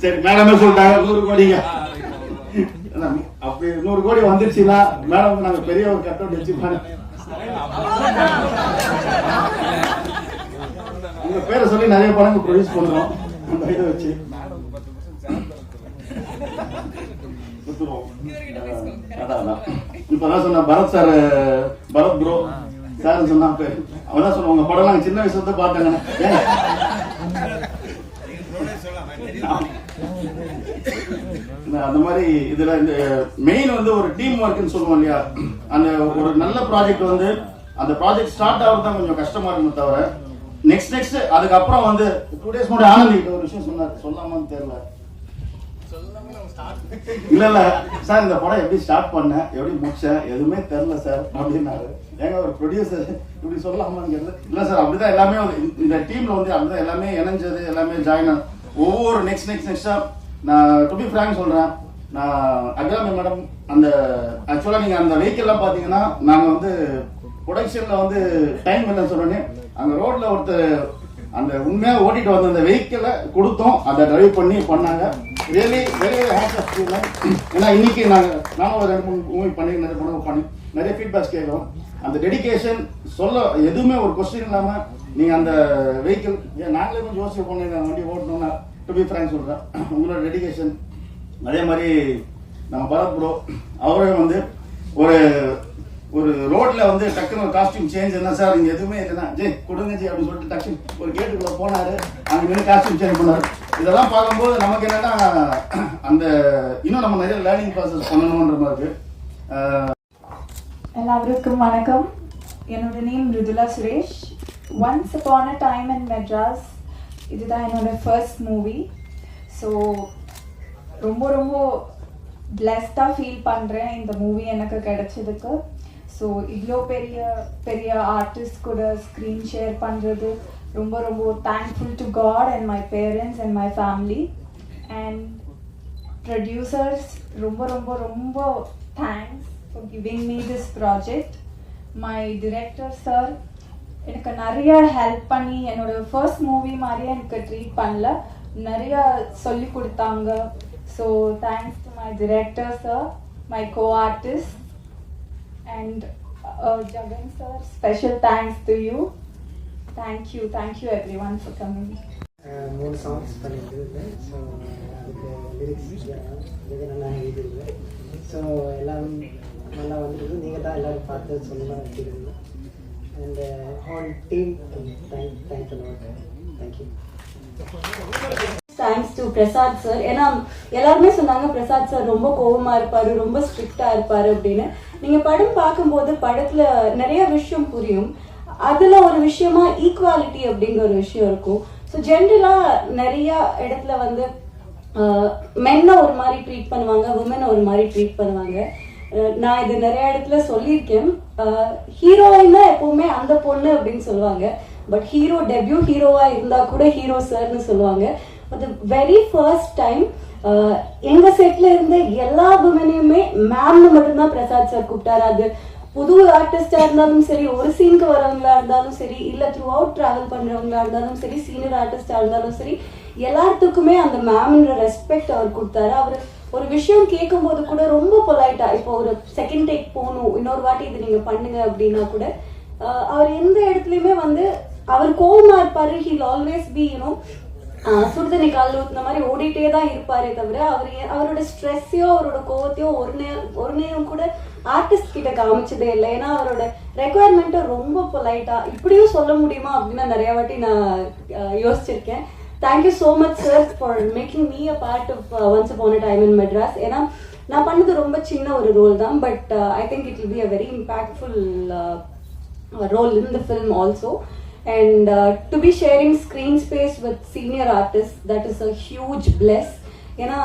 சரி மேடமே சொல்லிட்டாங்க? நூறு கோடிங்க அப்படி நூறு கோடி வந்துருச்சுன்னா மேடம் நாங்க பெரிய ஒரு கட் அவுட் வச்சுப்பாங்க உங்க பேரை சொல்லி நிறைய படங்கள் ப்ரொடியூஸ் பண்றோம் அந்த இதை வச்சு. இப்பதான் சொன்ன Bharath sir Bharath bro sir சொன்னா அவன் தான் சொன்ன உங்க படம் நாங்க சின்ன வயசுல பார்த்தேங்க அந்த மாதிரி இதுல இந்த மெயின் வந்து ஒரு டீம் ஒர்க்னு சொல்லுவோம் இல்லையா? அந்த ஒரு நல்ல ப்ராஜெக்ட் வந்து அந்த ப்ராஜெக்ட் ஸ்டார்ட் ஆகிறது தான் கொஞ்சம் கஷ்டமா இருக்குமே தவிர நெக்ஸ்ட் நெக்ஸ்ட் அதுக்கப்புறம் வந்து டூ டேஸ் முன்னாடி ஆனந்த் ஒரு விஷயம் சொன்னார். சொல்லாமான்னு தெரியல. இல்ல இல்ல. சார் இந்த படம் எப்படி ஸ்டார்ட் பண்ணேன் எப்படி முடிச்சேன் எதுவுமே தெரியல சார் அப்படின்னாரு. ஏங்க ஒரு ப்ரொடியூசர் இப்படி சொல்லலாமான்னு இல்லை சார் அப்படிதான் எல்லாமே வந்து இந்த- டீம்ல வந்து அப்படிதான் எல்லாமே இணைஞ்சது எல்லாமே ஜாயின் ஒவ்வொரு நெக்ஸ்ட் நெக்ஸ்ட் நெக்ஸ்டா நான் டு பி ஃப்ராங்க் சொல்றேன். நான் அக்ராமி மேடம் அந்த ஆக்சுவலா நீங்க அந்த வெஹிக்கிள்லாம் பாத்தீங்கன்னா நாங்க வந்து ப்ரொடக்ஷன்ல வந்து டைம் இல்லைன்னு சொன்னோன்னே அங்க ரோட்ல ஒருத்தர் அந்த உண்மையா ஓட்டிட்டு வந்த அந்த வெஹிக்கிளை கொடுத்தோம். அதை டிரைவ் பண்ணி பண்ணாங்க. Really very very hats off you ஏன்னா இன்னைக்கு நாங்க நானும் ஒரு ரெண்டு மூணு மூவி பண்ணி நிறைய படம் பண்ணி. நிறைய ஃபீட்பேக்ஸ் கேட்குறோம். அந்த டெடிக்கேஷன் சொல்ல எதுவுமே ஒரு கொஸ்டின் இல்லாம நீங்க அந்த வெஹிக்கிள் நாங்களே கொஞ்சம் யோசிச்சு பண்ணி வண்டி ஓட்டணும்னா டு பி ஃப்ரேங்க் சொல்றேன். உங்களோட டெடிக்கேஷன் அதே மாதிரி நம்ம பரத் ப்ரோ அவரே வந்து ஒரு ஒரு ரோட்ல வந்து டக்குன்னு ஒரு காஸ்டியூம் சேஞ்ச் என்ன சார் இங்க எதுவுமே இல்லைன்னா ஜெய் கொடுங்க ஜி அப்படின்னு சொல்லிட்டு டக்கு ஒரு கேட்டுக்குள்ள போனாரு. அங்க நின்று காஸ்டியூம் சேஞ்ச் பண்ணாரு. இதெல்லாம் பார்க்கும்போது நமக்கு என்னன்னா அந்த இன்னும் நம்ம நிறைய லேர்னிங் ப்ராசஸ் பண்ணணுன்ற மாதிரி இருக்கு. எல்லாருக்கும் வணக்கம். என்னோட name Mrudula Suresh. Once upon a time and Madras இதுதான் என்னோட ஃபர்ஸ்ட் மூவி ஸோ ரொம்ப ரொம்ப பிளெஸ்டாக ஃபீல் பண்ணுறேன் இந்த மூவி எனக்கு கிடைச்சதுக்கு. ஸோ இவ்வளோ பெரிய பெரிய ஆர்டிஸ்ட் கூட ஸ்க்ரீன் ஷேர் பண்ணுறது ரொம்ப ரொம்ப thankful to god and my parents and my family and producers ரொம்ப ரொம்ப ரொம்ப thanks for giving me this project my director sir எனக்கு நிறைய ஹெல்ப் பண்ணி என்னோட ஃபர்ஸ்ட் மூவி மாதிரியே எனக்கு ட்ரீட் பண்ணல. நிறைய சொல்லி கொடுத்தாங்க. So thanks to my director sir my co artist and Jagan sir special thanks to you thank you thank you everyone for coming uh மூணு சாங்ஸ் பண்ணியிருந்தேன் ஸோ அதுக்கு லிரிக்ஸ் நல்லா எழுதியிருந்தேன் ஸோ எல்லாம் நல்லா வந்துருக்கு. நீங்கள் தான் எல்லோரும் பார்த்து சொல்லலாம் வச்சுருந்தேன் and all team thank thank thank you thanks to Prasad sir ஏன்னா எல்லாருமே சொன்னாங்க பிரசாத் சார் ரொம்ப கோவமா இருப்பாரு ரொம்ப ஸ்ட்ரிக்டா இருப்பாரு அப்படின்னு. நீங்க படம் பார்க்கும்போது படத்துல நிறைய விஷயம் புரியும். அதுல ஒரு விஷயமா ஈக்குவாலிட்டி அப்படிங்கிற ஒரு விஷயம் இருக்கும். ஸோ ஜென்ரலாக நிறைய இடத்துல வந்து மென்னை ஒரு மாதிரி ட்ரீட் பண்ணுவாங்க உமனை ஒரு மாதிரி ட்ரீட் பண்ணுவாங்க. நான் இது நிறைய இடத்துல சொல்லியிருக்கேன். ஹீரோயின்னா எப்பவுமே அந்த பொண்ணு அப்படின்னு சொல்லுவாங்க. பட் ஹீரோ டெபியூ ஹீரோவா இருந்தா கூட ஹீரோ சார்னு சொல்லுவாங்க. பட் வெரி ஃபர்ஸ்ட் டைம் எங்க செட்ல இருந்த எல்லா உமனையுமே மேம்னு மட்டும்தான் பிரசாத் சார் கூப்பிட்டாரு. அது புது ஆர்டிஸ்டா இருந்தாலும் சரி ஒரு சீனுக்கு வரவங்களா இருந்தாலும் சரி இல்ல த்ரூ அவுட் டிராவல் பண்றவங்களா இருந்தாலும் சரி சீனியர் ஆர்டிஸ்டா இருந்தாலும் சரி எல்லாத்துக்குமே அந்த மேம்ன்ற ரெஸ்பெக்ட் அவர் கொடுத்தாரு. அவர் ஒரு விஷயம் கேட்கும்போது கூட ரொம்ப பொலைட்டா இப்போ ஒரு செகண்ட் டேக் போகணும் இன்னொரு வாட்டி இது நீங்க பண்ணுங்க அப்படின்னா கூட அவர் எந்த இடத்துலயுமே வந்து அவர் கோவமா இருப்பாரு ஹீல் ஆல்வேஸ் பி யூனோ சுடுதண்ணி கால் ஊத்துன மாதிரி ஓடிட்டே தான் இருப்பாரே தவிர அவர் அவரோட ஸ்ட்ரெஸ்ஸையோ அவரோட கோவத்தையோ ஒரு நேரம் ஒரு நேரம் கூட ஆர்டிஸ்ட் கிட்ட காமிச்சதே இல்லை. ஏன்னா அவரோட ரெக்குவயர்மெண்ட்டை ரொம்ப பொலைட்டா இப்படியும் சொல்ல முடியுமா அப்படின்னு நிறைய வாட்டி நான் யோசிச்சிருக்கேன். Thank you so much sir for making me a part of once upon a time in Madras ஏன்னா நான் பண்ணது ரொம்ப சின்ன ஒரு ரோல் தான் but I think it will be a very impactful role in the film also and uh, to be sharing screen space with senior artists that is a huge bless. ஏன்னா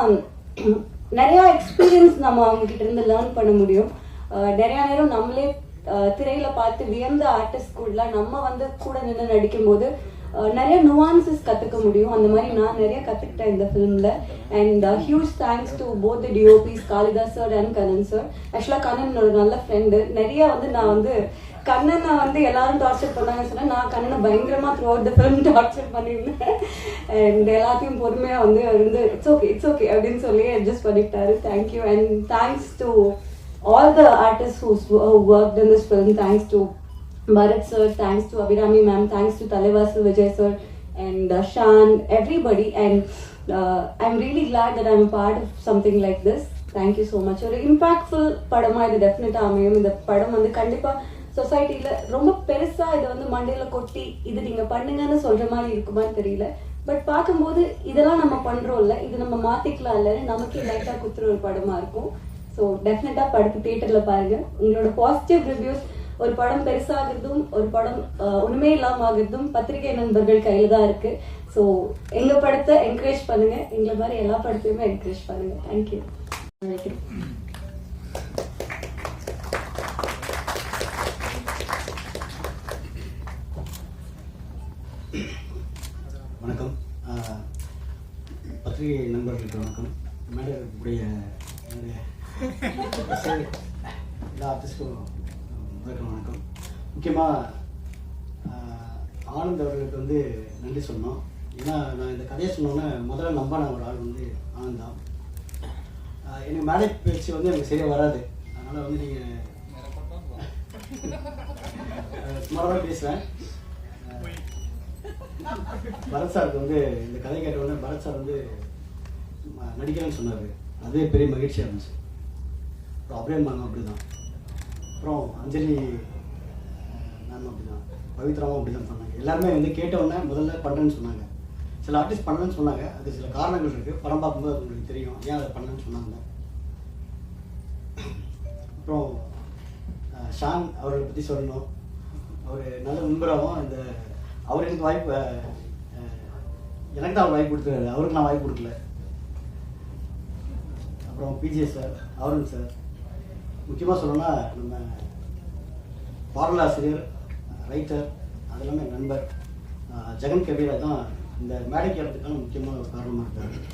நிறைய experience நம்ம அவங்க கிட்ட இருந்து learn பண்ண முடியும். நிறைய நேரம் நம்மளே திரையில பார்த்து வியந்த ஆர்டிஸ்ட் கூட நம்ம வந்து கூட நின்று நடிக்கும்போது போது நிறைய நுவான்சஸ் கத்துக்க முடியும். அந்த மாதிரி நான் நிறைய கத்துக்கிட்டேன் இந்த ஃபிலிம்ல and huge thanks to both the DOPs Kalidas sir and Kannan sir ஆக்சுவலாக கண்ணன் ஒரு நல்ல ஃப்ரெண்டு நிறைய வந்து நான் வந்து கண்ணனை வந்து எல்லாரும் டார்ச்சர் பண்ணாங்கன்னு சொன்னா நான் கண்ணனை பயங்கரமா throughout the film torture பண்ணியிருந்தேன். அண்ட் எல்லாத்தையும் பொறுமையா வந்து அவர் வந்து இட்ஸ் ஓகே இட்ஸ் ஓகே அப்படின்னு சொல்லி adjust பண்ணிக்கிட்டாரு. Thank you and thanks to all the artists who's who worked in this film thanks to Bharat sir thanks to Abhirami ma'am thanks to Talevasu Vijay sir and uh, Shan everybody and uh, I'm really glad that I'm a part of something like this thank you so much ஒரு impactful படமா இது டெஃபினட்டாக அமையும் இந்த படம் வந்து கண்டிப்பா சொசைட்டில ரொம்ப பெருசா இதை வந்து மண்டையில கொட்டி இது நீங்க பண்ணுங்கன்னு சொல்ற மாதிரி இருக்குமான்னு தெரியல பட் பார்க்கும்போது இதெல்லாம் நம்ம பண்றோம்ல இது நம்ம மாத்திக்கலாம் இல்லைன்னு நமக்கே லைட்டா குத்துற ஒரு படமா இருக்கும் ஸோ டெஃபினட்டாக படத்து தியேட்டரில் பாருங்க. உங்களோட பாசிட்டிவ் ரிவ்யூஸ் ஒரு படம் பெருசாகிறதும் ஒரு படம் ஒன்றுமே இல்லாமல் இல்லாம ஆகிறதும் பத்திரிகை நண்பர்கள் கையில தான் இருக்கு. ஸோ எங்க படத்தை என்கரேஜ் பண்ணுங்க. எங்களை மாதிரி எல்லா படத்தையுமே என்கரேஜ் பண்ணுங்க. தேங்க்யூ வணக்கம். பத்திரிகை நண்பர்களுக்கு வணக்கம். மேடம் என்னுடைய சரி, எல்லா ஆர்டிஸ்ட்டும் வணக்கம் வணக்கம் முக்கியமாக ஆனந்த் அவர்களுக்கு வந்து நன்றி சொன்னோம் ஏன்னா நான் இந்த கதையை சொன்னோன்னே முதல்ல நம்பான ஒரு ஆள் வந்து ஆனந்த் தான் எனக்கு மேடை பேச்சு வந்து எனக்கு சரியாக வராது அதனால் வந்து நீங்கள் சுமாராக பேசுகிறேன் பரத் சாருக்கு வந்து இந்த கதை கேட்ட உடனே பரத் சார் வந்து ம- நடிக்கிறேன்னு சொன்னார் அதே பெரிய மகிழ்ச்சியாக இருந்துச்சு அப்புறம் அபிரேன் மேம் அப்படி தான் அப்புறம் அஞ்சலி மேம் அப்படி தான் பவித்ராவும் அப்படி தான் பண்ணாங்க எல்லாருமே வந்து கேட்டவுடனே முதல்ல பண்ணுறேன்னு சொன்னாங்க. சில ஆர்டிஸ்ட் பண்ணலன்னு சொன்னாங்க. அது சில காரணங்கள் இருக்குது படம் பார்க்கும்போது அது உங்களுக்கு தெரியும். ஏன் அதை பண்ணலன்னு சொன்னாங்க. அப்புறம் ஷான் அவரை பற்றி சொல்லணும். அவர் நல்ல நண்பராகவும் இந்த அவர் எனக்கு வாய்ப்பு எனக்கு தான் அவர் வாய்ப்பு கொடுத்துருக்காரு. அவருக்கு நான் வாய்ப்பு கொடுக்கல. அப்புறம் பிஜே சார் அவருங்க சார் முக்கியமாக சொல்லணும்னா நம்ம பாடலாசிரியர் ரைட்டர் அது எல்லாமே என் நண்பர் ஜெகன் கபீரா தான் இந்த மேடைக்கு ஏறதுக்கான முக்கியமான ஒரு காரணமாக இருக்கார்.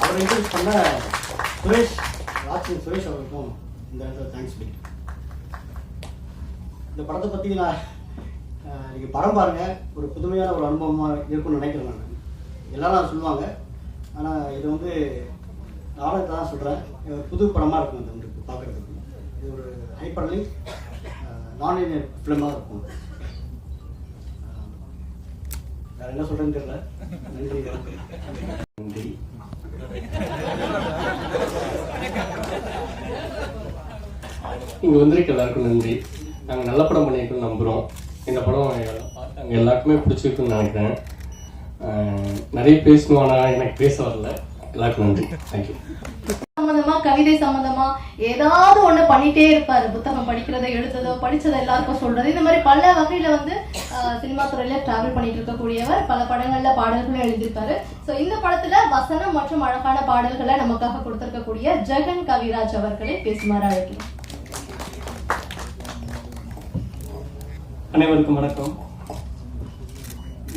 அவரை இன்ட்ரடியூஸ் பண்ண சுரேஷ் ராஜ் சுரேஷ் அவருக்கும் இந்த இடத்துல தேங்க்ஸ் சொல்லிக்கிறேன் இந்த படத்தை பற்றி நான் நீங்கள் படம் பாருங்கள் ஒரு புதுமையான ஒரு அனுபவமாக இருக்கும்னு நினைக்கிறேன் நான். எல்லாரும் சொல்லுவாங்க. ஆனால் இது வந்து நானும் தான் சொல்கிறேன் புது படமாக இருக்கும் இந்த உங்களுக்கு பார்க்குறதுக்கு இது ஒரு ஹைப்பர்லி நான் ஃபிலிமாக இருக்கும். வேற என்ன சொல்கிறேன்னு தெரியல. நன்றி. நன்றி. இங்கே வந்திருக்க எல்லாருக்கும் நன்றி. நாங்கள் நல்ல படம் பண்ணியிருக்கோம் நம்புகிறோம் இந்த படம் நாங்கள் எல்லாருக்குமே பிடிச்சிருக்குன்னு நினைக்கிறேன். நிறைய பேசணும் ஆனால் எனக்கு பேச வரல. எல்லாருக்கும் நன்றி. தேங்க்யூ கவிதை சம்பந்தமா ஏதாவது ஒண்ணு பண்ணிட்டே இருப்பாரு. புத்தகம் படிக்கிறதோ எழுத்ததோ படிச்சதோ எல்லாருக்கும் சொல்றது. இந்த மாதிரி பல வகையில வந்து சினிமா துறையில டிராவல் பண்ணிட்டு இருக்கக்கூடியவர் பல படங்கள்ல பாடல்களும் எழுதியிருப்பாரு. சோ இந்த படத்துல வசனம் மற்றும் அழகான பாடல்களை நமக்காக கொடுத்திருக்கக்கூடிய ஜெகன் கவிராஜ் அவர்களை பேசுமாறு அழைக்கிறோம். அனைவருக்கும் வணக்கம்.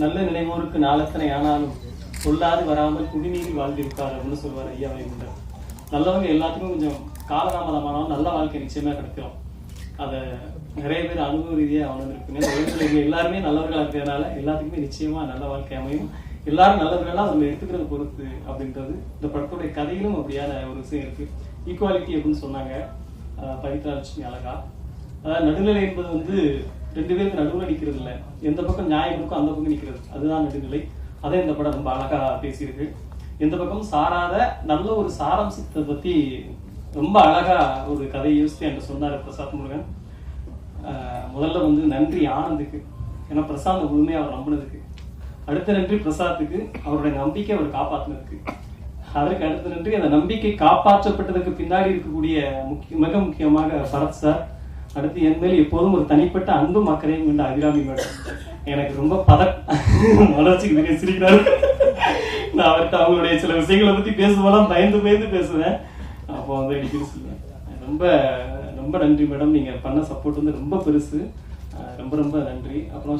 நல்ல நினைவோருக்கு நாளத்தனை ஆனாலும் சொல்லாது வராமல் குடிநீர் வாழ்ந்திருப்பார் அப்படின்னு சொல்வார் ஐயா வைகுண்டர் நல்லவங்க எல்லாத்துக்கும் கொஞ்சம் காலதாமதமானாலும் நல்ல வாழ்க்கை நிச்சயமா கிடைக்கும். அதை நிறைய பேர் அனுபவ ரீதியாக உணர்ந்திருக்குங்க இந்த எல்லாருமே நல்லவர்களாக இருக்கிறதுனால எல்லாத்துக்குமே நிச்சயமா நல்ல வாழ்க்கை அமையும். எல்லாரும் நல்லவர்களாக நம்ம எடுத்துக்கிறது பொறுத்து அப்படின்றது இந்த படத்துடைய கதையிலும் அப்படியான ஒரு விஷயம் இருக்கு. ஈக்குவாலிட்டி அப்படின்னு சொன்னாங்க. பவித்ரா லட்சுமி அழகா. அதாவது நடுநிலை என்பது வந்து ரெண்டு பேருக்கு நடுவில் நிற்கிறது இல்லை. எந்த பக்கம் நியாயம் இருக்கோ அந்த பக்கம் நிற்கிறது அதுதான் நடுநிலை. அதை இந்த படம் ரொம்ப அழகா பேசியிருக்கு. எந்த பக்கம் சாராத நல்ல ஒரு சாராம்சத்தை பத்தி ரொம்ப அழகா ஒரு கதையை யோசித்து என்று சொன்னார் பிரசாத் முருகன். முதல்ல வந்து நன்றி ஆனந்துக்கு. ஏன்னா பிரசாந்த் முழுமையா அவர் நம்பினதுக்கு. அடுத்த நன்றி பிரசாத்துக்கு. அவருடைய நம்பிக்கை அவர் காப்பாற்றினதுக்கு அதற்கு அடுத்த நன்றி அந்த நம்பிக்கை காப்பாற்றப்பட்டதுக்கு பின்னாடி இருக்கக்கூடிய முக்கிய மிக முக்கியமாக பரத் சார். அடுத்து என் மேல் எப்போதும் ஒரு தனிப்பட்ட அன்பும் அக்கறையும் கொண்ட அபிராமி மேடம். எனக்கு ரொம்ப பத வளர்ச்சிக்கு மிக சிரிக்கிறாரு. நான் அவர்கிட்ட அவங்களுடைய சில விஷயங்களை பத்தி பேசும்போதெல்லாம் பயந்து பயந்து பேசுவேன். அப்போ வந்து அடிக்கடி சொல்லுவேன். ரொம்ப ரொம்ப நன்றி மேடம் நீங்க பண்ண சப்போர்ட் வந்து ரொம்ப பெருசு. ரொம்ப ரொம்ப நன்றி. அப்புறம்